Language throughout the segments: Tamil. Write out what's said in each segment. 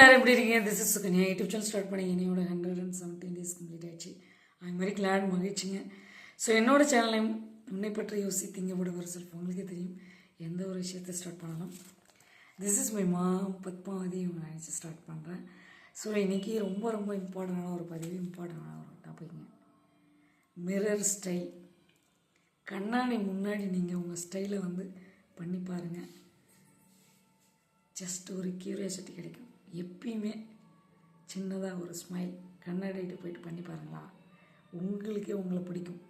எல்லாரும் எப்படி இருக்கீங்க? This is Sukanya YouTube channel start பண்ணி என்னையோட hundred and seventeen days complete ஆச்சு ஐ வெரி கிளாட் மகிழ்ச்சிங்க. ஸோ என்னோட சேனலையும் உன்னை பற்றி யோசி விட வர செல்ஃப் உங்களுக்கே தெரியும். எந்த ஒரு விஷயத்தை ஸ்டார்ட் பண்ணலாம். திஸ் இஸ் மை மா பத்மாவதி இவங்க நினச்சி ஸ்டார்ட் பண்ணுறேன் ஸோ இன்றைக்கி ரொம்ப ரொம்ப இம்பார்ட்டண்டான ஒரு பதிவு இம்பார்ட்டண்டான ஒரு டாபிக்ங்க மிரர் ஸ்டைல் கண்ணாடி முன்னாடி நீங்கள் உங்கள் ஸ்டைலை வந்து பண்ணி பாருங்கள் ஜஸ்ட் ஒரு கியூரியாசிட்டி கிடைக்கும். எப்பயுமே சின்னதாக ஒரு ஸ்மைல் கண்ணாடிட்டு போயிட்டு பண்ணி பாருங்களா. உங்களுக்கே உங்களை பிடிக்கும்.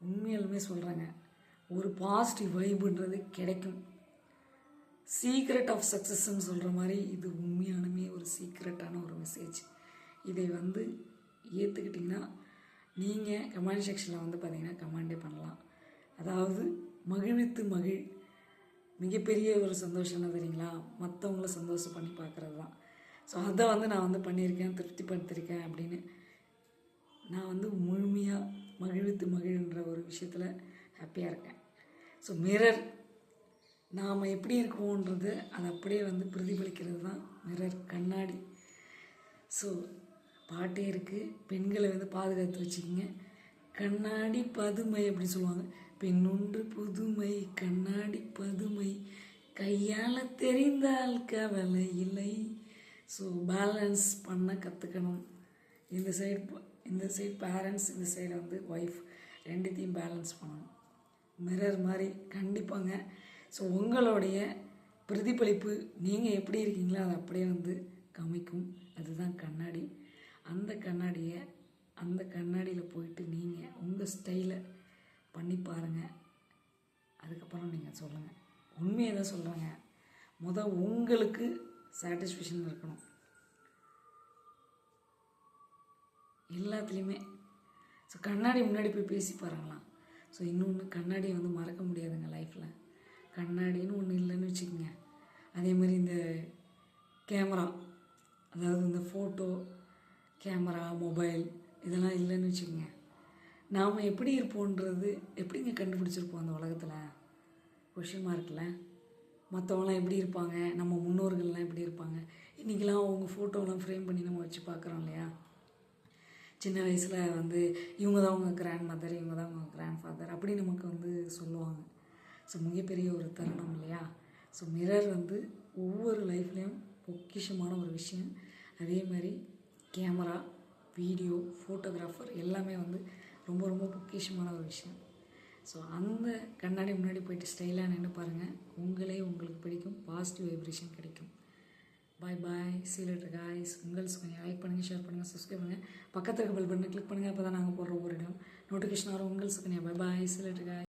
உண்மையாலுமே சொல்கிறேங்க ஒரு பாசிட்டிவ் வைபுன்றது கிடைக்கும். சீக்ரெட் ஆஃப் சக்ஸஸ்ன்னு சொல்கிற மாதிரி இது உண்மையானுமே ஒரு சீக்ரெட்டான ஒரு மெசேஜ் இதை வந்து ஏற்றுக்கிட்டிங்கன்னா நீங்கள் கமெண்ட் செக்ஷனில் வந்து பார்த்தீங்கன்னா கமெண்டே பண்ணலாம். அதாவது மகிழ்வித்து மகிழ் மிகப்பெரிய ஒரு சந்தோஷம் என்ன தெரியுங்களா? மற்றவங்கள சந்தோஷம் பண்ணி பார்க்குறது தான் ஸோ அதை வந்து நான் வந்து பண்ணியிருக்கேன் திருப்திப்படுத்தியிருக்கேன் அப்படின்னு. நான் வந்து முழுமையாக மகிழ்வித்து மகிழ்ன்ற ஒரு விஷயத்தில் ஹாப்பியாக இருக்கேன். ஸோ மிரர் நாம் எப்படி இருக்கோன்றது அது அப்படியே வந்து பிரதிபலிக்கிறது தான் மிரர் கண்ணாடி. ஸோ பாட்டே இருக்குது பெண்களை வந்து பாதுகாத்து வச்சுக்கோங்க. கண்ணாடி பதுமை அப்படின்னு சொல்லுவாங்க. பெண்ணொன்று ஒன்று புதுமை கண்ணாடி பதுமை. கையால் தெரிந்தால் கவலை இல்லை. ஸோ பேலன்ஸ் பண்ண கற்றுக்கணும் இந்த சைடு இந்த சைடு பேரண்ட்ஸ் இந்த சைடு வந்து ஒய்ஃப் ரெண்டுத்தையும் பேலன்ஸ் பண்ணணும். மிரர் மாதிரி கண்டிப்பாங்க. ஸோ உங்களுடைய பிரதிபலிப்பு நீங்கள் எப்படி இருக்கீங்களோ அதை அப்படியே வந்து கமிக்கும். அதுதான் கண்ணாடி. அந்த கண்ணாடியை அந்த கண்ணாடியில் போயிட்டு நீங்கள் உங்கள் ஸ்டைலை பண்ணி பாருங்கள் அதுக்கப்புறம் நீங்கள் சொல்லுங்கள் உண்மையை தான் சொல்கிறேங்க முத உங்களுக்கு சாட்டிஸ்ஃபேக்ஷன் இருக்கணும். எல்லாத்துலேயுமே. ஸோ கண்ணாடி முன்னாடி போய் பேசி பாருங்களாம் ஸோ இன்னொன்று கண்ணாடியை வந்து மறக்க முடியாதுங்க லைஃப்பில் கண்ணாடின்னு ஒன்று இல்லைன்னு வச்சுக்கோங்க. அதே மாதிரி இந்த கேமரா அதாவது இந்த ஃபோட்டோ கேமரா மொபைல் இதெல்லாம் இல்லைன்னு வச்சுக்கோங்க. நாம் எப்படி இருப்போன்றது எப்படிங்க கண்டுபிடிச்சிருப்போம் அந்த உலகத்தில்? கொஷின் மார்க்கில் மற்றவங்களாம் எப்படி இருப்பாங்க? நம்ம முன்னோர்கள்லாம் எப்படி இருப்பாங்க? இன்றைக்கெலாம் அவங்க ஃபோட்டோலாம் ஃப்ரேம் பண்ணி நம்ம வச்சு பார்க்குறோம் இல்லையா? சின்ன வயசில் வந்து இவங்க தான் அவங்க கிராண்ட் மதர் இவங்க தான் அவங்க கிராண்ட் ஃபாதர் அப்படி நமக்கு வந்து சொல்லுவாங்க. ஸோ மிகப்பெரிய ஒரு தருணம் இல்லையா? ஸோ மிரர் வந்து ஒவ்வொரு லைஃப்லேயும் பொக்கிஷமான ஒரு விஷயம். அதே மாதிரி கேமரா வீடியோ ஃபோட்டோகிராஃபர் எல்லாமே வந்து ரொம்ப ரொம்ப பொக்கிஷமான ஒரு விஷயம். ஸோ அந்த கண்ணாடி முன்னாடி போயிட்டு ஸ்டைலாக நின்று பாருங்கள் உங்களே உங்களுக்கு பிடிக்கும். பாசிட்டிவ் வைப்ரேஷன் கிடைக்கும். பாய் பாய் சீலட்டர் காய்ஸ் உங்கள் கொஞ்சம் லைக் பண்ணுங்கள் ஷேர் பண்ணுங்கள் சப்ஸ்கிரைப் பண்ணுங்கள் பக்கத்தில் இருக்க பெல் பட்டனை கிளிக் பண்ணுங்கள் அப்போ தான் நாங்கள் போடுற ஒரு இடம் நோட்டிஃபிகேஷன் வரும். உங்கள் சுகன்யா பாய் பாய் சீலட்டர் காய்